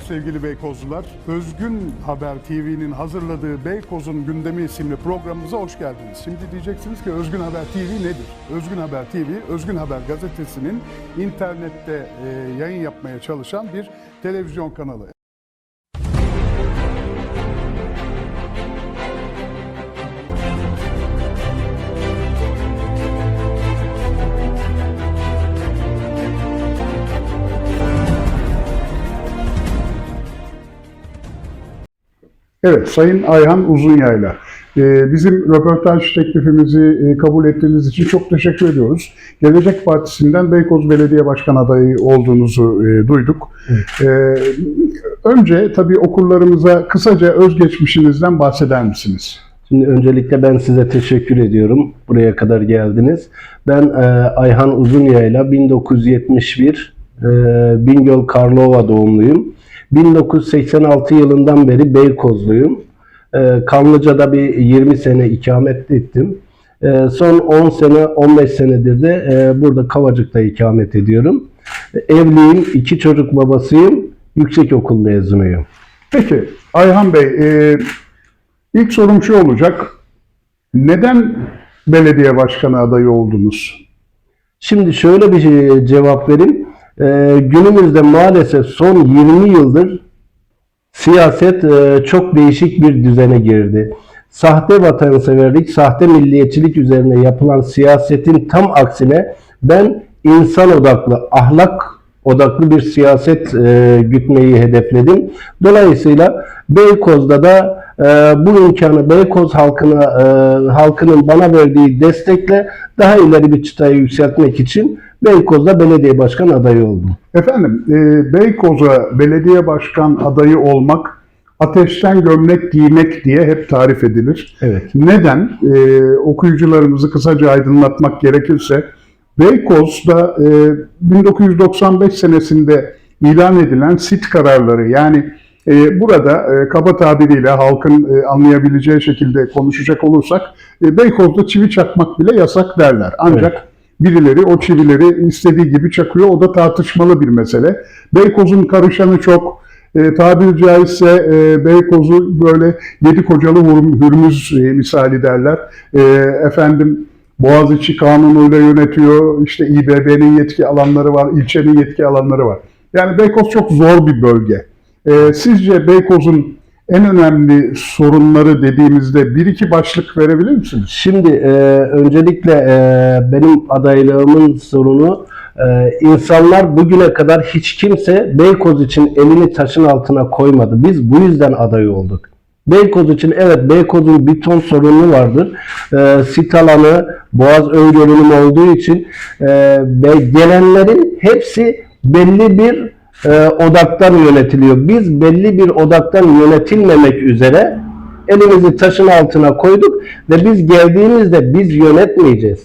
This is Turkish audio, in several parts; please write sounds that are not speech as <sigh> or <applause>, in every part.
günler sevgili Beykozlular. Özgün Haber TV'nin hazırladığı Beykoz'un Gündemi isimli programımıza hoş geldiniz. Şimdi diyeceksiniz ki Özgün Haber TV nedir? Özgün Haber TV, Özgün Haber gazetesinin internette e, yayın yapmaya çalışan bir televizyon kanalı. Evet, Sayın Ayhan Uzunyayla. Ee, bizim röportaj teklifimizi e, kabul ettiğiniz için çok teşekkür ediyoruz. Gelecek Partisi'nden Beykoz Belediye Başkan adayı olduğunuzu e, duyduk. Ee, önce tabii okurlarımıza kısaca özgeçmişinizden bahseder misiniz? Şimdi öncelikle ben size teşekkür ediyorum. Buraya kadar geldiniz. Ben e, Ayhan Uzunyayla 1971 e, Bingöl Karlova doğumluyum. 1986 yılından beri Beykozluyum. E, Kanlıca'da bir 20 sene ikamet ettim. E, son 10 sene, 15 senedir de e, burada Kavacık'ta ikamet ediyorum. E, Evliyim, iki çocuk babasıyım, yüksekokul mezunuyum. Peki Ayhan Bey, e, ilk sorum şu olacak. Neden belediye başkanı adayı oldunuz? Şimdi şöyle bir şey- cevap vereyim. Ee, günümüzde maalesef son 20 yıldır siyaset e, çok değişik bir düzene girdi. Sahte vatanseverlik, sahte milliyetçilik üzerine yapılan siyasetin tam aksine ben insan odaklı, ahlak odaklı bir siyaset e, gütmeyi hedefledim. Dolayısıyla Beykoz'da da e, bu imkanı Beykoz halkına e, halkının bana verdiği destekle daha ileri bir çıtaya yükseltmek için Beykoz'da belediye başkan adayı oldum. Efendim, e, Beykoz'a belediye başkan adayı olmak ateşten gömlek giymek diye hep tarif edilir. Evet. Neden? E, okuyucularımızı kısaca aydınlatmak gerekirse, Beykoz'da e, 1995 senesinde ilan edilen sit kararları yani burada e, kaba tabiriyle halkın e, anlayabileceği şekilde konuşacak olursak e, Beykoz'da çivi çakmak bile yasak derler. Ancak Evet. birileri o çivileri istediği gibi çakıyor. O da tartışmalı bir mesele. Beykoz'un karışanı çok. E, tabiri caizse e, Beykoz'u böyle yedi kocalı hürmüz e, misali derler. E, efendim Boğaziçi kanunuyla yönetiyor. İşte İBB'nin yetki alanları var, ilçenin yetki alanları var. Yani Beykoz çok zor bir bölge. E, sizce Beykoz'un en önemli sorunları dediğimizde bir iki başlık verebilir misiniz? Şimdi e, öncelikle e, benim adaylığımın sorunu e, insanlar bugüne kadar hiç kimse Beykoz için elini taşın altına koymadı. Biz bu yüzden aday olduk. Beykoz için evet Beykoz'un bir ton sorunu vardır. E, sit alanı, boğaz öngörünüm olduğu için e, gelenlerin hepsi belli bir e, odaktan yönetiliyor. Biz belli bir odaktan yönetilmemek üzere elimizi taşın altına koyduk ve biz geldiğimizde biz yönetmeyeceğiz.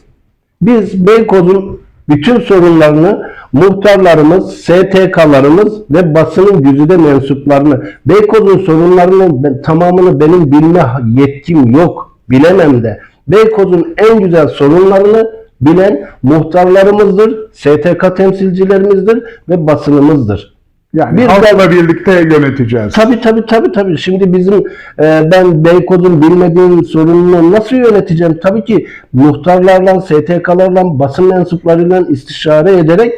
Biz Beykoz'un bütün sorunlarını muhtarlarımız, STK'larımız ve basının güzide mensuplarını, Beykoz'un sorunlarının tamamını benim bilme yetkim yok, bilemem de. Beykoz'un en güzel sorunlarını bilen muhtarlarımızdır, STK temsilcilerimizdir ve basınımızdır. Yani Bir halkla birlikte yöneteceğiz. Tabii tabii tabii tabii. Şimdi bizim e, ben Beykoz'un bilmediğim sorununu nasıl yöneteceğim? Tabii ki muhtarlarla, STK'larla, basın mensuplarıyla istişare ederek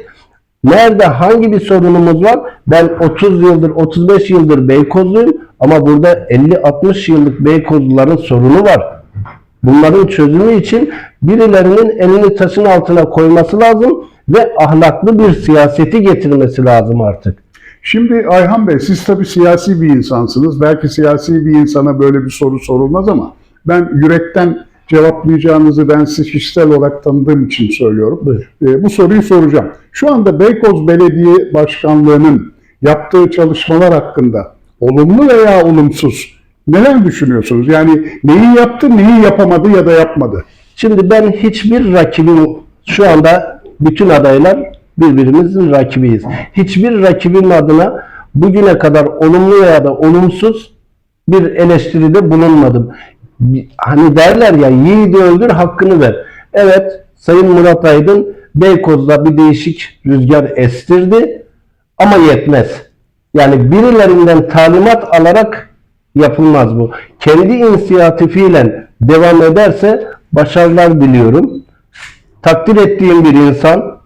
nerede hangi bir sorunumuz var? Ben 30 yıldır, 35 yıldır Beykozluyum ama burada 50-60 yıllık Beykozluların sorunu var. Bunların çözümü için birilerinin elini taşın altına koyması lazım ve ahlaklı bir siyaseti getirmesi lazım artık. Şimdi Ayhan Bey siz tabii siyasi bir insansınız. Belki siyasi bir insana böyle bir soru sorulmaz ama ben yürekten cevaplayacağınızı ben sizi kişisel olarak tanıdığım için söylüyorum. Buyur. Ee, bu soruyu soracağım. Şu anda Beykoz Belediye Başkanlığı'nın yaptığı çalışmalar hakkında olumlu veya olumsuz neler düşünüyorsunuz? Yani neyi yaptı, neyi yapamadı ya da yapmadı? Şimdi ben hiçbir rakibim şu anda bütün adaylar birbirimizin rakibiyiz. Hiçbir rakibim adına bugüne kadar olumlu veya da olumsuz bir eleştiride bulunmadım. Hani derler ya yiğidi öldür hakkını ver. Evet Sayın Murat Aydın Beykoz'da bir değişik rüzgar estirdi ama yetmez. Yani birilerinden talimat alarak yapılmaz bu. Kendi inisiyatifiyle devam ederse başarılar diliyorum. Takdir ettiğim bir insan.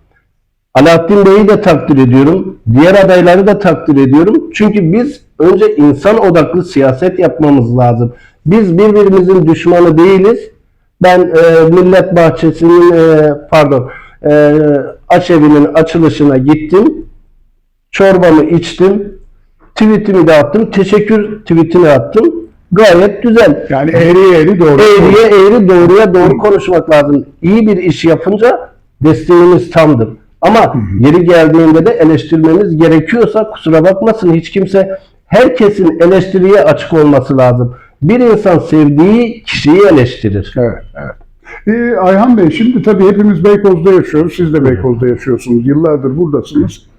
Alaaddin Bey'i de takdir ediyorum. Diğer adayları da takdir ediyorum. Çünkü biz önce insan odaklı siyaset yapmamız lazım. Biz birbirimizin düşmanı değiliz. Ben e, Millet Bahçesi'nin e, pardon e, aşevinin açılışına gittim. Çorbamı içtim. Tweetimi de attım. Teşekkür tweetini attım. Gayet güzel. Yani eğri eğri doğru. Eğriye eğri doğruya doğru konuşmak lazım. İyi bir iş yapınca desteğimiz tamdır. Ama yeri geldiğinde de eleştirmemiz gerekiyorsa kusura bakmasın hiç kimse herkesin eleştiriye açık olması lazım. Bir insan sevdiği kişiyi eleştirir. Evet, evet. Ee, Ayhan Bey, şimdi tabii hepimiz Beykoz'da yaşıyoruz. Siz de Beykoz'da yaşıyorsunuz. Yıllardır buradasınız.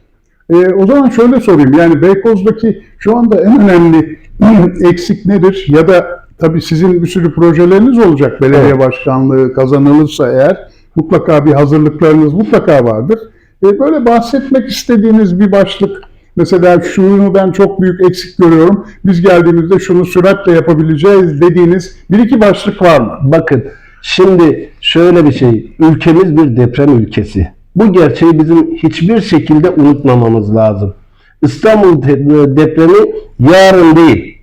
Ee, o zaman şöyle sorayım. Yani Beykoz'daki şu anda en önemli <clears throat> eksik nedir? Ya da tabii sizin bir sürü projeleriniz olacak. Belediye Evet. başkanlığı kazanılırsa eğer mutlaka bir hazırlıklarınız mutlaka vardır. Ee, böyle bahsetmek istediğiniz bir başlık Mesela şunu ben çok büyük eksik görüyorum. Biz geldiğimizde şunu süratle yapabileceğiz dediğiniz bir iki başlık var mı? Bakın şimdi şöyle bir şey. Ülkemiz bir deprem ülkesi. Bu gerçeği bizim hiçbir şekilde unutmamamız lazım. İstanbul de- depremi yarın değil.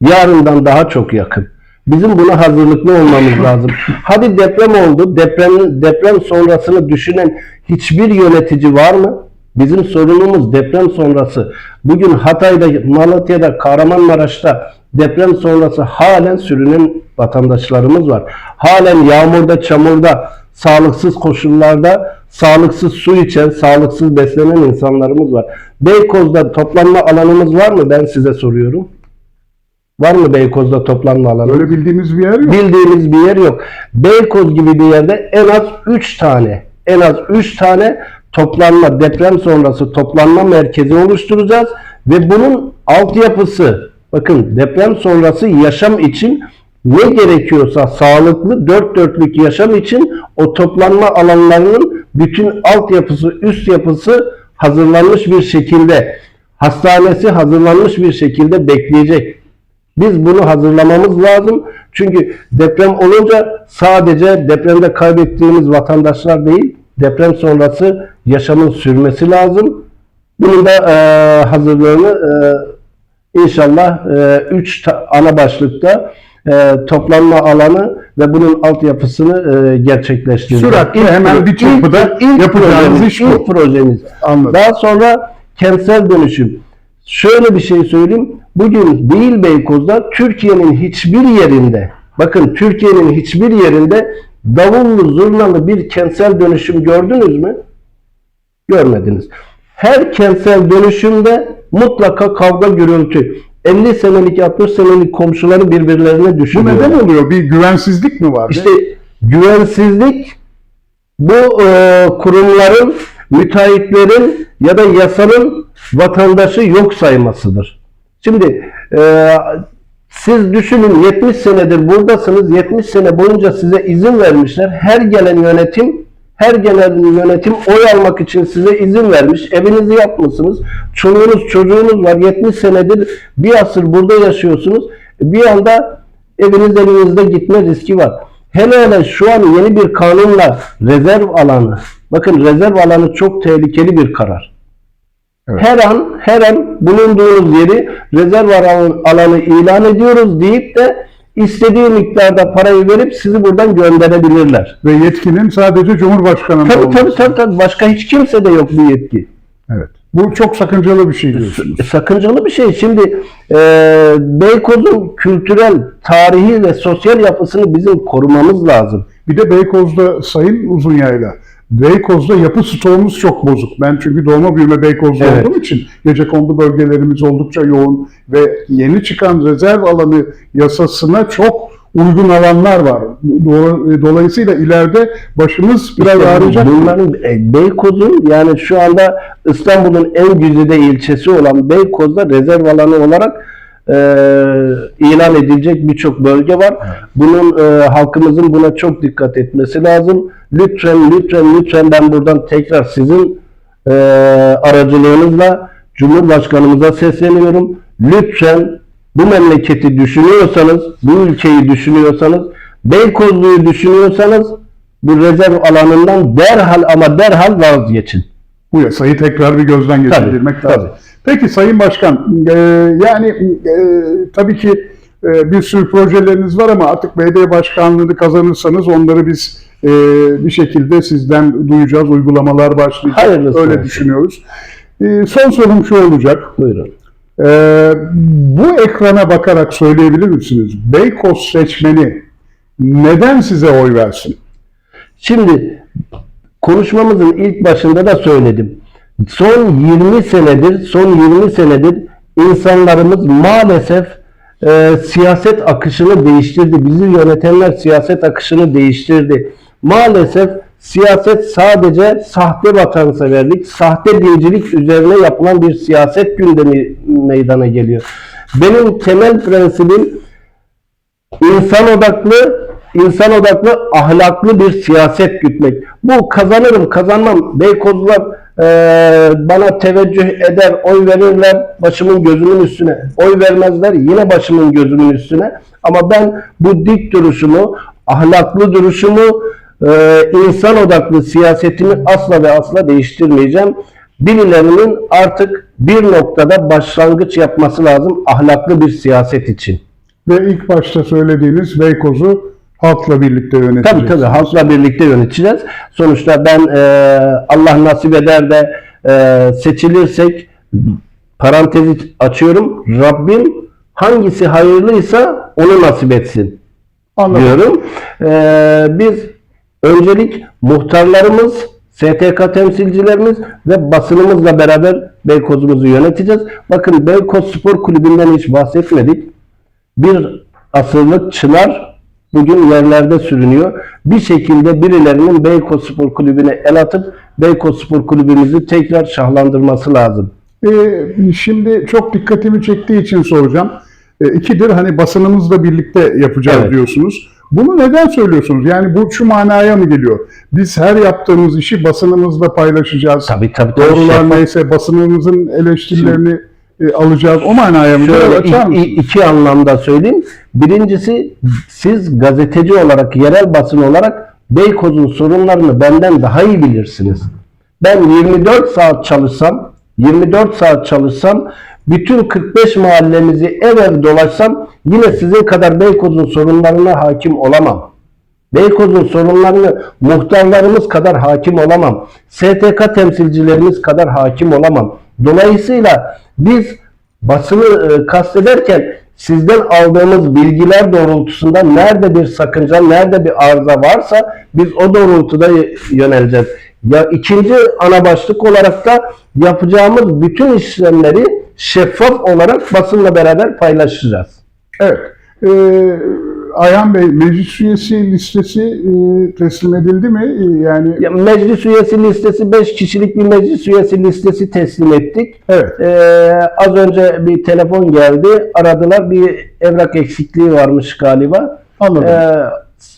Yarından daha çok yakın. Bizim buna hazırlıklı olmamız lazım. Hadi deprem oldu. Deprem deprem sonrasını düşünen hiçbir yönetici var mı? Bizim sorunumuz deprem sonrası. Bugün Hatay'da, Malatya'da, Kahramanmaraş'ta deprem sonrası halen sürünen vatandaşlarımız var. Halen yağmurda, çamurda, sağlıksız koşullarda sağlıksız su içen, sağlıksız beslenen insanlarımız var. Beykoz'da toplanma alanımız var mı? Ben size soruyorum. Var mı Beykoz'da toplanma alanı? Öyle bildiğimiz bir yer yok. bildiğimiz bir yer yok. Beykoz gibi bir yerde en az 3 tane en az 3 tane toplanma deprem sonrası toplanma merkezi oluşturacağız ve bunun altyapısı bakın deprem sonrası yaşam için ne gerekiyorsa sağlıklı dört dörtlük yaşam için o toplanma alanlarının bütün altyapısı üst yapısı hazırlanmış bir şekilde hastanesi hazırlanmış bir şekilde bekleyecek. Biz bunu hazırlamamız lazım. Çünkü deprem olunca sadece depremde kaybettiğimiz vatandaşlar değil, deprem sonrası yaşamın sürmesi lazım. Bunun da e, hazırlığını e, inşallah 3 ana başlıkta e, toplanma alanı ve bunun altyapısını e, gerçekleştireceğiz. Süratle hemen bir çırpıda yapacağınız projemiz, iş bu. ilk projemiz. Anladım. Daha sonra kentsel dönüşüm. Şöyle bir şey söyleyeyim. Bugün değil Beykoz'da Türkiye'nin hiçbir yerinde bakın Türkiye'nin hiçbir yerinde davullu zurnalı bir kentsel dönüşüm gördünüz mü? Görmediniz. Her kentsel dönüşümde mutlaka kavga gürültü. 50 senelik 60 senelik komşuları birbirlerine Bu düşürüyor. neden oluyor? Bir güvensizlik mi var? İşte güvensizlik bu e, kurumların, müteahhitlerin ya da yasanın vatandaşı yok saymasıdır. Şimdi e, siz düşünün 70 senedir buradasınız. 70 sene boyunca size izin vermişler. Her gelen yönetim her gelen yönetim oy almak için size izin vermiş. Evinizi yapmışsınız. Çoluğunuz çocuğunuz var. 70 senedir bir asır burada yaşıyorsunuz. Bir anda eviniz elinizde gitme riski var. Hele hele şu an yeni bir kanunla rezerv alanı. Bakın rezerv alanı çok tehlikeli bir karar. Evet. Her an her an bulunduğunuz yeri rezerv alanı, alanı ilan ediyoruz deyip de istediği miktarda parayı verip sizi buradan gönderebilirler. Ve yetkinin sadece Cumhurbaşkanı'nda Tabii olması. tabii tabii, tabii. Başka hiç kimse de yok bu yetki. Evet. Bu çok sakıncalı bir şey diyorsunuz. Sakıncalı bir şey. Şimdi e, Beykoz'un kültürel, tarihi ve sosyal yapısını bizim korumamız lazım. Bir de Beykoz'da Sayın Uzunyayla. Beykoz'da yapı stoğumuz çok bozuk. Ben çünkü doğma büyüme Beykoz'da Evet. olduğum için gecekondu bölgelerimiz oldukça yoğun ve yeni çıkan rezerv alanı yasasına çok uygun alanlar var. Do- Dolayısıyla ileride başımız biraz İşte ağrıyacak. Bunların e, Beykoz'un yani şu anda İstanbul'un en güzide ilçesi olan Beykoz'da rezerv alanı olarak e, ilan edilecek birçok bölge var. Bunun e, halkımızın buna çok dikkat etmesi lazım. Lütfen lütfen lütfen ben buradan tekrar sizin e, aracılığınızla Cumhurbaşkanımıza sesleniyorum. Lütfen bu memleketi düşünüyorsanız, bu ülkeyi düşünüyorsanız, Beykozlu'yu düşünüyorsanız bu rezerv alanından derhal ama derhal vazgeçin. Bu yasayı tekrar bir gözden geçirmek Tabii, lazım. Peki Sayın Başkan, e, yani e, tabii ki e, bir sürü projeleriniz var ama artık belediye başkanlığını kazanırsanız onları biz e, bir şekilde sizden duyacağız, uygulamalar başlayacak. Hayırlısı Öyle olsun. düşünüyoruz. E, son sorum şu olacak. Buyurun. E, bu ekrana bakarak söyleyebilir misiniz? Beykoz seçmeni neden size oy versin? Şimdi konuşmamızın ilk başında da söyledim. Son 20 senedir, son 20 senedir insanlarımız maalesef e, siyaset akışını değiştirdi. Bizi yönetenler siyaset akışını değiştirdi. Maalesef siyaset sadece sahte vatanseverlik, sahte dincilik üzerine yapılan bir siyaset gündemi meydana geliyor. Benim temel prensibim insan odaklı, insan odaklı, ahlaklı bir siyaset gütmek. Bu kazanırım, kazanmam. Beykozlular eee, bana teveccüh eder, oy verirler başımın gözümün üstüne. Oy vermezler yine başımın gözümün üstüne. Ama ben bu dik duruşumu, ahlaklı duruşumu, eee, insan odaklı siyasetimi asla ve asla değiştirmeyeceğim. Birilerinin artık bir noktada başlangıç yapması lazım ahlaklı bir siyaset için. Ve ilk başta söylediğiniz Beykoz'u halkla birlikte yöneteceksiniz. Tabii tabii halkla birlikte yöneteceğiz. Sonuçta ben e, Allah nasip eder de e, seçilirsek parantezi açıyorum. Rabbim hangisi hayırlıysa onu nasip etsin Anladım. diyorum. E, biz öncelik muhtarlarımız, STK temsilcilerimiz ve basınımızla beraber Beykoz'umuzu yöneteceğiz. Bakın Beykoz Spor Kulübü'nden hiç bahsetmedik. Bir asırlık çınar bugün yerlerde sürünüyor. Bir şekilde birilerinin Beykoz Spor Kulübü'ne el atıp Beykoz Spor Kulübümüzü tekrar şahlandırması lazım. Ee, şimdi çok dikkatimi çektiği için soracağım. Ee, ikidir hani basınımızla birlikte yapacağız Evet. diyorsunuz. Bunu neden söylüyorsunuz? Yani bu şu manaya mı geliyor? Biz her yaptığımız işi basınımızla paylaşacağız. Tabii tabii. tabii. Doğrular Şeffaf- neyse basınımızın eleştirilerini e, alacağız. O manaya mı? Şöyle iki anlamda söyleyeyim. Birincisi siz gazeteci olarak, yerel basın olarak Beykoz'un sorunlarını benden daha iyi bilirsiniz. Ben 24 saat çalışsam, 24 saat çalışsam, bütün 45 mahallemizi ev ev dolaşsam yine sizin kadar Beykoz'un sorunlarına hakim olamam. Beykoz'un sorunlarını muhtarlarımız kadar hakim olamam. STK temsilcilerimiz kadar hakim olamam. Dolayısıyla biz basını e, kastederken sizden aldığımız bilgiler doğrultusunda nerede bir sakınca, nerede bir arıza varsa biz o doğrultuda yöneleceğiz. Ya ikinci ana başlık olarak da yapacağımız bütün işlemleri şeffaf olarak basınla beraber paylaşacağız. Evet. Ee, Ayhan Bey, meclis üyesi listesi e, teslim edildi mi? E, Yani Ya meclis üyesi listesi 5 kişilik bir meclis üyesi listesi teslim ettik. evet. Ee, az önce bir telefon geldi. Aradılar. Bir evrak eksikliği varmış galiba. Anladım. Ee,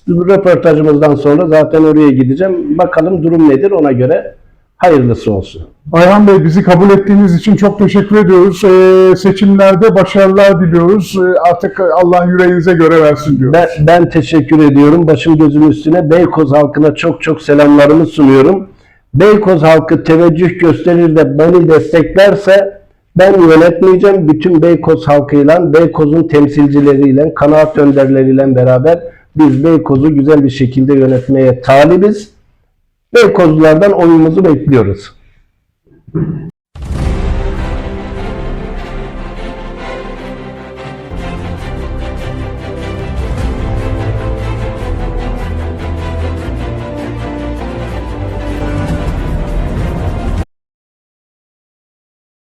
röportajımızdan sonra zaten oraya gideceğim. Bakalım durum nedir ona göre hayırlısı olsun. Ayhan Bey bizi kabul ettiğiniz için çok teşekkür ediyoruz. Ee, seçimlerde başarılar diliyoruz. Ee, artık Allah yüreğinize göre versin diyoruz. Ben, ben teşekkür ediyorum. Başım gözüm üstüne. Beykoz halkına çok çok selamlarımı sunuyorum. Beykoz halkı teveccüh gösterir de beni desteklerse ben yönetmeyeceğim. Bütün Beykoz halkıyla, Beykoz'un temsilcileriyle, kanaat önderleriyle beraber biz Beykoz'u güzel bir şekilde yönetmeye talibiz. Beykozlulardan oyumuzu bekliyoruz.